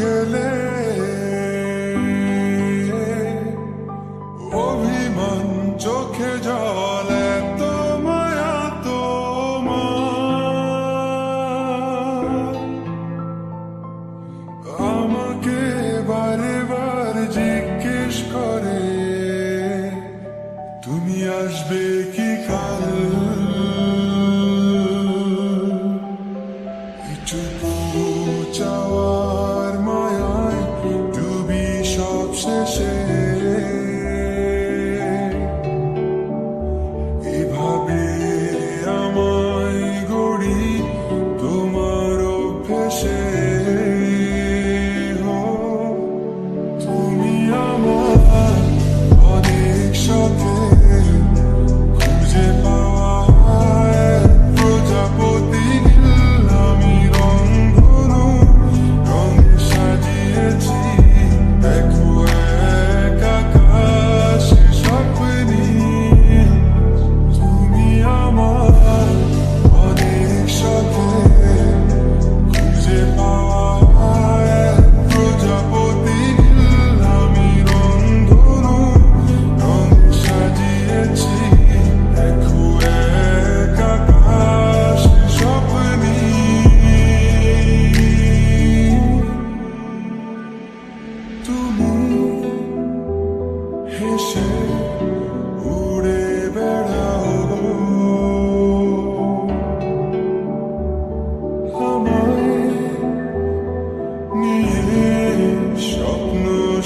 গেলে। অভিমান চোখে জল এত মায়া তোমার। আমাকে বারে বার জিজ্ঞেস করে তুমি আসবে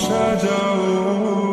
찾아오